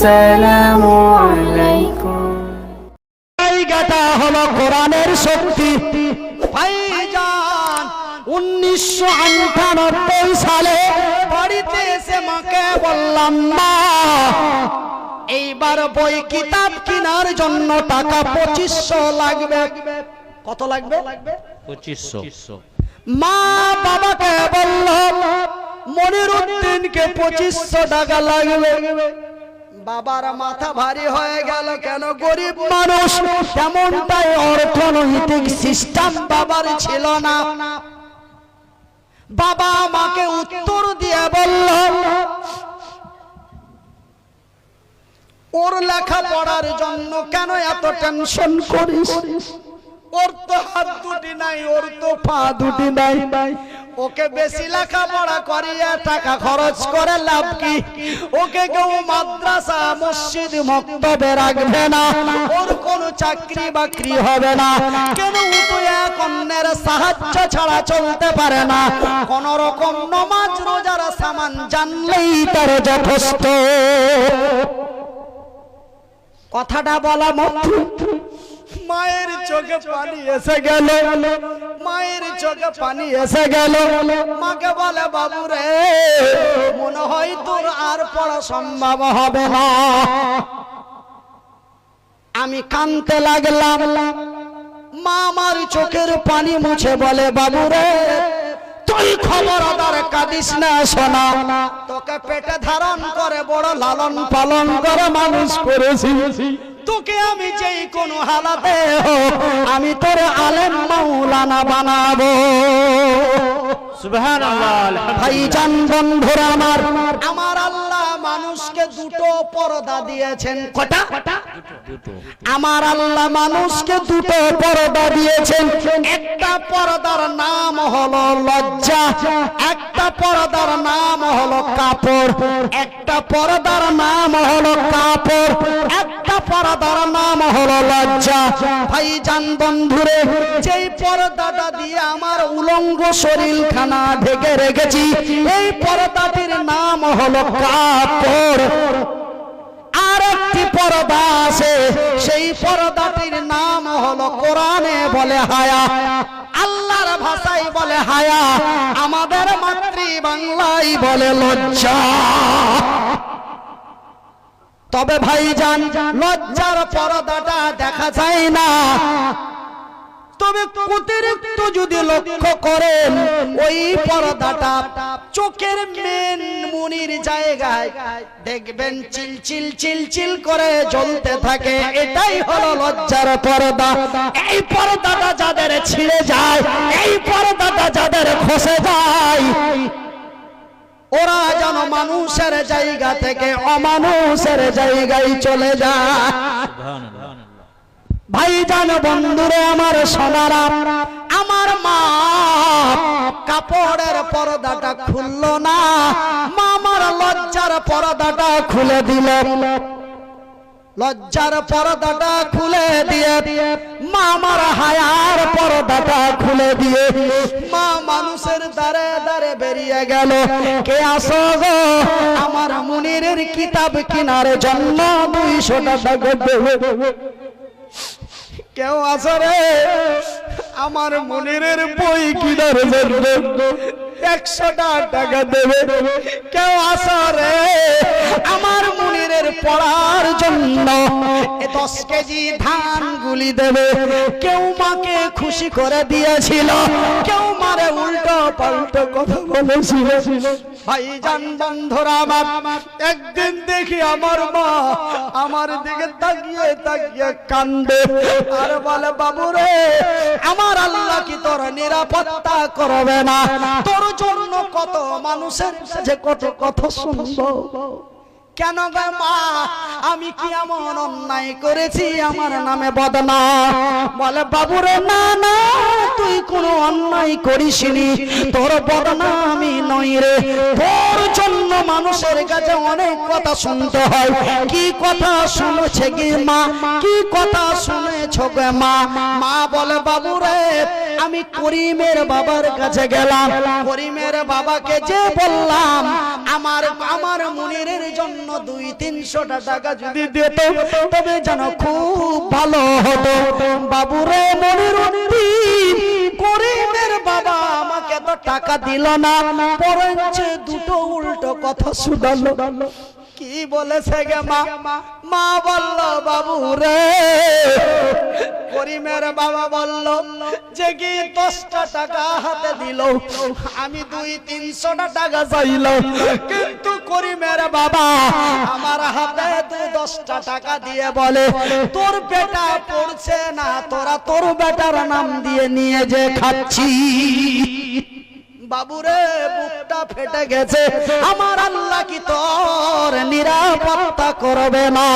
আসসালামু আলাইকুম জায়গাটা হলো কোরআনের শক্তি ভাইজান উনিশশো আটানব্বই সালে বাড়িতে এসে মাকে বললাম মা এইবার বই কিতাব কেনার জন্য টাকা পঁচিশশো লাগবে। কত লাগবে? পঁচিশশো। মা বাবাকে বলল মনির উদ্দিনকে পঁচিশশো টাকা লাগবে। বাবার মাথা ভারী হয়ে গেল, কেন গরিব মানুষ? তেমনটাই অর্থনৈতিক সিস্টেম বাবার ছিল না। বাবা মাকে উত্তর দিয়ে বলল, ওর লেখা পড়ার জন্য কেন এত টেনশন করিস? ওর তো হাত দুটি নাই, ওর তো পা দুটি নাই। ওকে বেশি লেখাপড়া করিয়ে টাকা খরচ করে লাভ কি? ওকে কেউ মাদ্রাসা, মসজিদ, মক্তবে রাখবে না। ওর কোনো চাকরি বাকরি হবে না। কেন তো সাহায্য ছাড়া চলতে পারে না? কোন রকম নমাজ, রোজার সামান জানলেই তার যথেষ্ট। কথাটা বলা মাত্র মায়ের চোখে পানি এসে গেল। মায়ের চোখে পানি এসে গেল। মাকে বলে, বাবু রে, মনে হয় তোর আর পড়া সম্ভব হবে না। আমি কানতে লাগলাম। মা আমার চোখের পানি মুছে বলে, বাবু রে, তুই খবর আদার কাঁদিস না শোনা তোকে পেটে ধারণ করে বড় লালন পালন করে মানুষ করেছি। তোকে আমি যেই কোনো হালাতে আমি তোর আলেম মাওলানা বানাবো। সুবহানাল্লাহ ভাইজান বন্ধুরা আমার আমার আল্লাহ মানুষকে দুটো পর্দা দিয়েছেন। কটা? আমার আল্লাহ মানুষকে দুটো পর্দা দিয়েছেন। একটা পর্দার নাম হলো লজ্জা একটা পর্দার নাম হলো কাপড় একটা পর্দার নাম হলো কাপড় একটা পর্দার নাম হলো লজ্জা। ভাইজান বন্ধুরে যেই পর্দাটা দিয়ে আমার উলঙ্গ শরীর খানা ঢেকে রেখেছি এই পর্দাটির নাম হলো কাপড় আর একটি পর্দা আছে। সেই পর্দাটির নাম হলো কোরআনে বলে হায়া। আল্লাহর ভাষায় বলে হায়া। আমাদের মাতৃ বাংলায় বলে লজ্জা। তবে ভাইজান, লজ্জার পর্দাটা দেখা যায় না। তবে অতিরিক্ত যদি লক্ষ্য করেন, ওই পর্দাটা চোখের মেন মুনির জায়গায় দেখবেন চিল চিল চিল চিল করে জ্বলতে থাকে। এটাই হলো লজ্জার পর্দা। এই পর্দাটা যাদের ছিঁড়ে যায়, এই পর্দাটা যাদের খসে যায়, ওরা যেন মানুষের জায়গা থেকে অমানুষের জায়গায় চলে যায়। ভাইজান বন্ধুরে, আমার সোনারা, আমার মা কাপড়ের পর্দাটা খুললো না মা আমার লজ্জার পর্দাটা খুলে দিল। লজ্জার পর্দাটা খুলে দিয়ে মা আমার হায়ার পর্দাটা খুলে দিয়ে, মা মানুষের দ্বারে দ্বারে বেরিয়ে গেল। কে আসো গো? আমার মুনিরের কিতাব কেনার জন্য দুইশো টাকা কেউ আসারে আমার মনিরের বই কিনার জন্য একশোটা টাকা দেবে। কেউ আসারে আমার মনিরের পড়ার জন্য এ দশ কেজি ধান গুলি দেবে। কেউ মাকে খুশি করে দিয়েছিল, কেউ মারে উল্টো পাল্টো কথা বলেছিল। ভাইজান বন্ধুরা আমার, একদিন দেখি আমার মা আমার দিকে তাকিয়ে তাকিয়ে কান্দে আর বলে, বাবু রে, আমার আল্লাহ কি তোর নিরাপত্তা করবে না? তোর জন্য কত মানুষের যে কত কথা শুনব? কেন গো মা? আমি কি এমন অন্যায় করেছি আমার নামে বদনা? বলে বাবুরে না না তুই কোনো অন্যায় করিসনি। তোর বদনা আমি নই রে। তোর জন্য মানুষের কাছে অনেক কথা শুনতে হয়। কি কথা শুনেছে কি মা? কি কথা শুনেছ গে মা? মা বলে বাবুরে আমি করিমের বাবার কাছে গেলাম। করিমের বাবাকে যে বললাম, আমার আমার মনিরের জন্য দুই তিনশোটা টাকা যদি দিত, তবে যেন খুব ভালো হতো। বাবুরে মনির টাকা দিল না পরঞ্চে দুটো উল্টো কথা শুধালো। কি বলেছে গে মা? মা বলল, বাবু রে। করিমের বাবা বলল, যে কি দশটা টাকা হাতে দিল? আমি দুই তিনশোটা টাকা চাইল কিন্তু করিমের বাবা আমার হাতে দু দশটা টাকা দিয়ে বলে, তোর বেটা পড়ছে না, তোরা তোর বেটার নাম দিয়ে নিয়ে যে খাচ্ছি বাবুরে, বুকটা ফেটে গেছে। আমার আল্লাহ কি তোর নিরাপত্তা করবে না?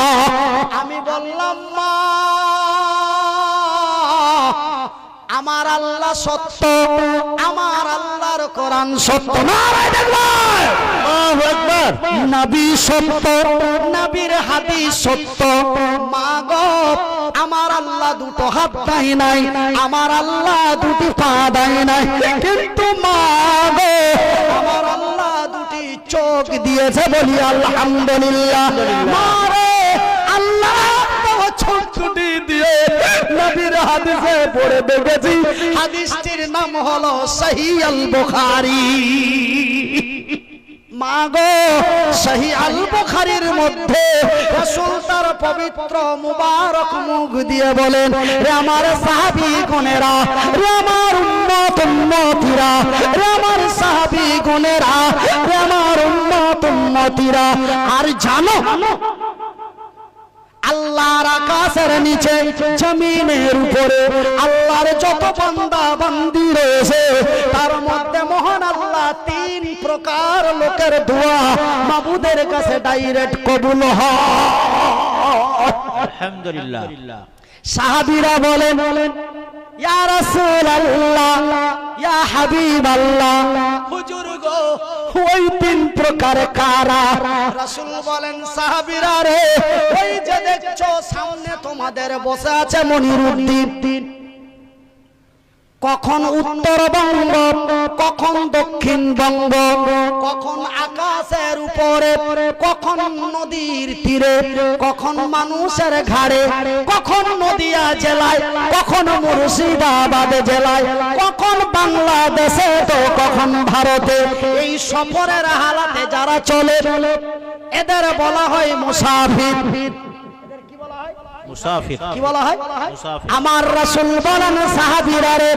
আমি বললাম, মা, আমার আল্লাহ সত্য, আমার আল্লাহর কোরআন সত্য। নারায় দেখবার নবী সত্য। নবীর হাদিস সত্য। মা গো আমার আল্লাহ দুটো হাত দেয় নাই, আমার আল্লাহ দুটি পা দেয় নাই। কিন্তু মা আমার আল্লাহ দুটি চোখ দিয়েছে বলি আলহামদুলিল্লাহ। মা রে আল্লাহ দুটি দিয়ে নবীর হাদিসে পড়ে দেখেছি। হাদিসটির নাম হলো সহি আল বুখারী মাগো সহি আল বুখারীর মধ্যে রাসূল তার পবিত্র মুবারক মুখ দিয়ে বলেন, রে আমার সাহাবী গণেরা রে আমার উম্মত উম্মতিরা, রে আমার সাহাবী গণেরা রে আমার উম্মত উম্মতিরা, আর জানো, আল্লাহর আকাশের নিচে, জমিনের উপরে আল্লাহর যত বান্দা বান্দি রয়েছে প্রকার লোকের দোয়া মাবুদের কাছে ডাইরেক্ট কবুল হয়। আলহামদুলিল্লাহ। সাহাবীরা বলেন বলেন ইয়া রাসূলুল্লাহ ইয়া হাবিবাল্লাহ হুজুর গো ওই তিন প্রকার কারা? রাসূল বলেন সাহাবীরা রে ওই যে দেখছ সামনে তোমাদের বসে আছে মনিরুদ্দিন। কখন উত্তরবঙ্গ কখন দক্ষিণবঙ্গ কখন আকাশের উপরে, কখন নদীর তীরে, কখন মানুষের ঘাড়ে, কখন নদিয়া জেলায়, কখন মুর্শিদাবাদ জেলায়, কখন বাংলাদেশে তো কখন ভারতে, এই সফরের হালাতে যারা চলে, এদের বলা হয় মুসাফির। মুসাফির। কি বলা হয়? আমার রাসূল বলেন সাহাবীরা রে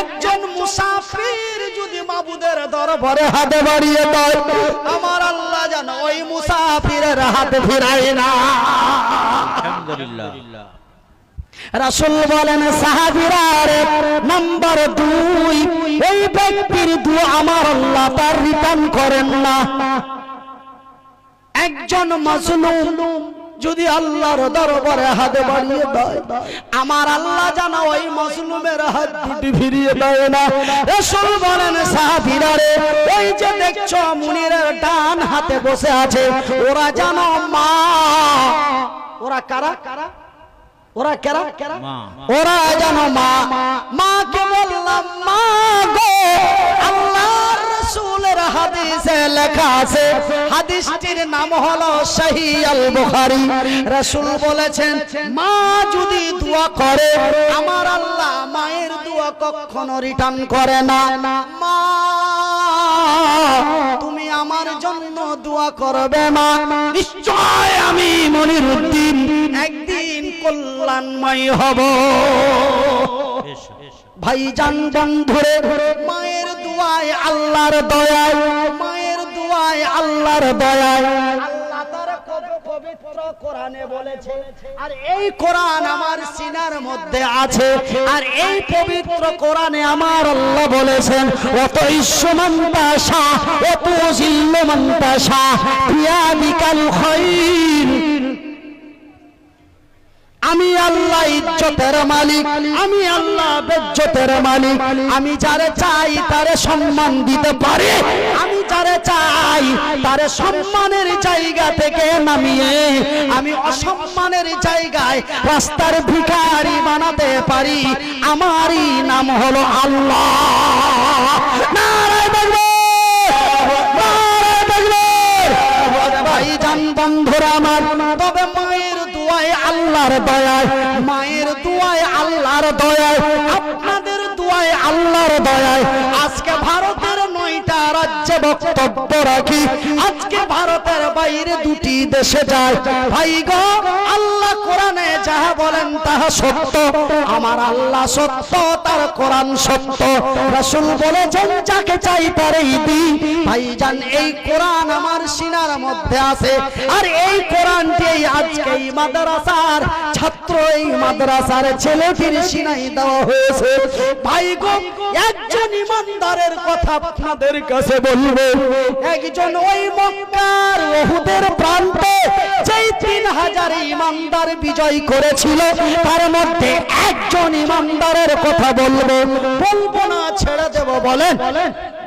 একজন মুসাফির যদি মাবুদের দরবারে হাতে বাড়িয়ে দেয় আমার আল্লাহ যেন ওই মুসাফিরের হাতে ফিরায় না। আলহামদুলিল্লাহ। রাসূল বলেন সাহাবীরা রে নাম্বার দুই এই ব্যক্তির দু আমার আল্লাহ তার রিটার্ন করেন না। একজন মাজলুম যদি আল্লাহর দরবারে হাত বাড়িয়ে দেয় আমার আল্লাহ জানা ওই মাজলুমের হাত দুটি ফিরিয়ে দেয় না। রাসূল বলেন সাহাবীরা রে ওই যে দেখছ মুনিরের ডান হাতে বসে আছে ওরা জানো মা ওরা কারা? কারা ওরা কারা? মা। ওরা যেন মা। মাকে বললাম মা গো আল্লাহর রাসূলের হাদিসে লেখা আছে, হাদিসটির নাম হলো সহি আল বুখারী রাসূল বলেছেন, মা যদি দোয়া করে, আমার আল্লাহ মায়ের দোয়া কখনো রিটার্ন করে না। মা, তুমি আমার জন্য দোয়া করবে মা নিশ্চয় আমি মনিরুদ্দিন, একদিন কল্যাণময় হব। ভাই জান জান ধরে মায়ের দুয়ায় আল্লাহর দয়ায়, মায়ের দুয়ায় আল্লাহর দয়ায়। আল্লাহ কোরআনে বলেছে, আর এই আমার সিনার মধ্যে আছে, আর এই পবিত্র কোরআনে আমার আল্লাহ বলেছেন অত ইস্যমন্তা শাহ অত জিল্লমন্তা শাহ বিয়াদিকাল খাইর আমি আল্লাহ ইজ্জতের মালিক। আমি আল্লাহ বেজ্জতের মালিক। আমি যারে চাই তারে সম্মান দিতে পারি। আমি যারে চাই তারে সম্মানের জায়গা থেকে নামিয়ে আমি অসম্মানের জায়গায় রাস্তার ভিখারি বানাতে পারি। আমারই নাম হলো আল্লাহ। নারায় দেখবে বন্ধুরা আমার, তবে দয়ায়, মায়ের দোয়ায় আল্লাহর দয়ায়, আপনাদের দোয়ায় আল্লাহর দয়ায়। আজকে ভারতের নয়টা রাজ্যে বক্তব্য রাখি। আজকে ভারতের বাইরে দুটি দেশে যায়। ভাই গো, আল্লাহ কোরআনে যাহা বলেন, তাহা সত্য। আমার আল্লাহ সত্য, তার কোরআন সত্য। রাসূল বলেছেন, যাকে চাই তারই দি ভাইজান, এই কোরআন আমার সিনার মধ্যে আছে। আর এই কোরআনটি আজকে এই মাদ্রাসার ছাত্র এই মাদ্রাসার ছেলেটির সিনাই দেওয়া হয়েছে। ভাই গো একজন ইমানদারের কথা আপনাদের কাছে বলব। একজন ওই মক্কার ওহুদের প্রান্তে যেই তিন হাজার ইমানদার বিজয় করেছিল তার মধ্যে একজন ইমানদারের কথা বলব। বলব না ছেড়ে দেব বলেন।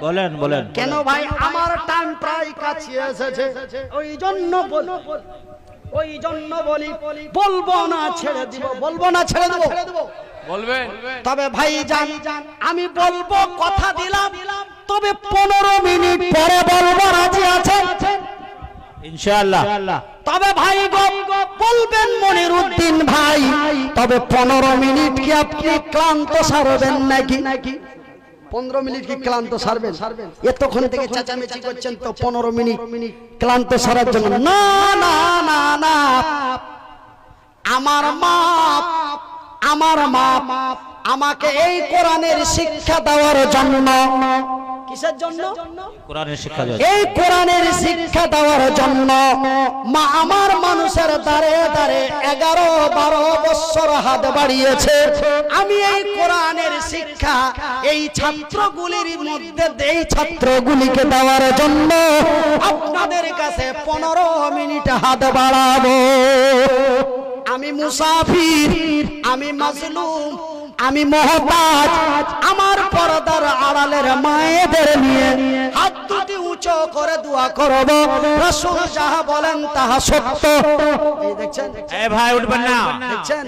বলেন বলেন। কেন ভাই আমার টান প্রায় কাছে এসেছে। ওই জন্য বল ওই জন্য বলি বলব না ছেড়ে দিব বলব না ছেড়ে দেবো। বলবেন? তবে ভাই জান আমি বলব কথা দিলাম তবে পনেরো মিনিট পরে বলব রাজি আছে ইনশাআল্লাহ। তবে ভাই বলবেন মনির উদ্দিন ভাই তবে পনেরো মিনিট কি আপনি ক্লান্ত সারবেন নাকি নাকি? পনেরো মিনিট কি ক্লান্ত সারবেন? এতক্ষণ থেকে চেঁচামেচি করছেন তো পনেরো মিনিট ক্লান্ত সারার জন্য। না না না না আমার মা আমার মা আমাকে এই কোরআনের শিক্ষা দেওয়ার জন্য কিসের জন্য? কোরআনের শিক্ষা এই কোরআনের শিক্ষা দেওয়ার জন্য মা আমার মানুষের দ্বারে দ্বারে এগারো বারো বছর হাত বাড়িয়েছে। আমি এই কোরআনের শিক্ষা এই ছাত্রগুলির মধ্যে এই ছাত্রগুলিকে দেওয়ার জন্য। আপনাদের কাছে পনেরো মিনিট হাত বাড়াবো। আমি মুসাফির আমি মাজলুম আমি মহতাজ আমার পরদার আড়ালের মায়েদের নিয়ে হাত দুটি উঁচু করে দোয়া করব। রাসূল যাহা বলেন তাহা সত্য। এই দেখছেন? এ ভাই উঠবেন না। দেখছেন?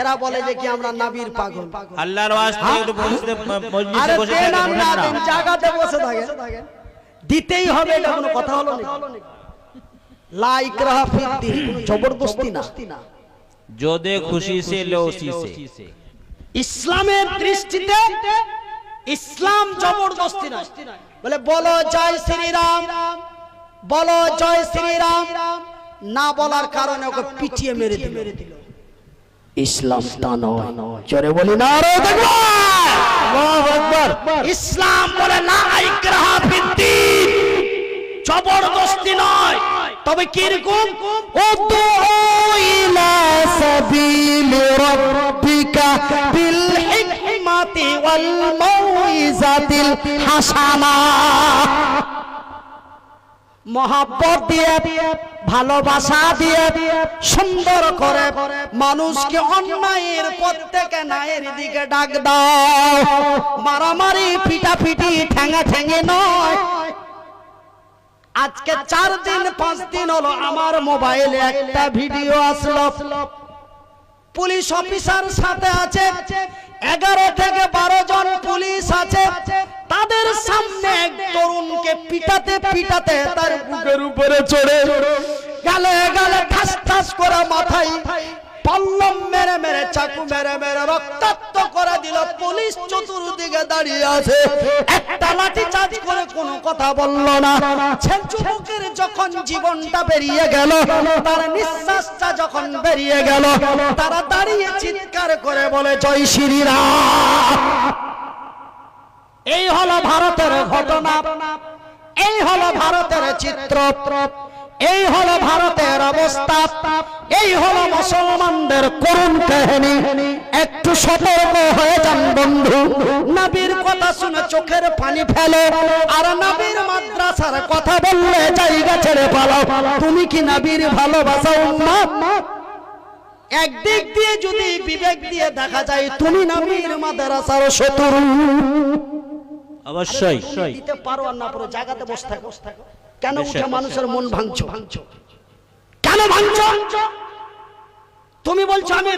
এরা বলে যে কি আমরা নবীর পাগল। আল্লাহর ওয়াস্তে একটু হ্যাঁ? বসে মসজিদে বসে থাকেন না। জায়গাতে বসে থাকে দিতেই হবে এটা কোনো কথা হলো না লাইক রাহা ফিদ্দিন জবরদস্তি না। যদে খুশি সে লো সে ইসলামের দৃষ্টিতে ইসলাম জবরদস্তি নয়। বলে, বলো জয় শ্রীরাম, বলো জয় শ্রীরাম, না বলার কারণে ওকে পিটিয়ে মেরে দিল। ইসলাম তা নয়। জোরে বলি না আরও ইসলাম বলে না জবরদস্তি নয়। তবে কীরকম? মহাব্বত দিয়ে ভালোবাসা দিয়ে সুন্দর করে মানুষকে অন্যায়ের পথ থেকে ন্যায়ের দিকে ডাক দাও। মারামারি পিটাপিটি ঠেঙা ঠেঙে নয়। আজকে চার দিন, পাঁচ দিন হলো আমার মোবাইলে একটা ভিডিও আসলো। পুলিশ অফিসার সাথে আছে, এগারো থেকে বারো জন পুলিশ আছে। তাদের সামনে এক তরুণকে পিটাতে পিটাতে তার বুকের উপরে চড়ে। গালে গালে ঠাস ঠাস করে মাথায় পল্লম মেরে মেরে, চাকু মেরে মেরে রক্তাক্ত করে দিল। পুলিশ চতুর্দিকে দাঁড়িয়ে আছে। একটা লাঠি চার্জ করে কোনো কথা বলল না। যুবকের যখন জীবনটা বেরিয়ে গেল, তার নিঃশ্বাসটা যখন বেরিয়ে গেল, তারা দাঁড়িয়ে চিৎকার করে বলে, জয় শ্রীরাম! এই হলো ভারতের ঘটনা। এই হলো ভারতের চিত্র। এই হলো ভারতের অবস্থা। এই হলো মুসলমানদের করুণ কাহিনী। একটু সতর্ক হয়ে যান বন্ধু। নবীর কথা শুনে চোখের পানি ফেলে। আর নবীর মাদ্রাসার কথা বললে জায়গা ছেড়ে পালাও। তুমি কি নবীর ভালোবাসা উম্মত একদিক দিয়ে যদি বিবেক দিয়ে দেখা যায় তুমি নবীর মাদ্রাসার শত্রু। অবশ্যই। দিতে পারো আর না পারো জায়গাতে বসে থাকো। কেন উঠে মানুষের মন ভাঙছো? কেন ভাঙছো? তুমি বলছো আমি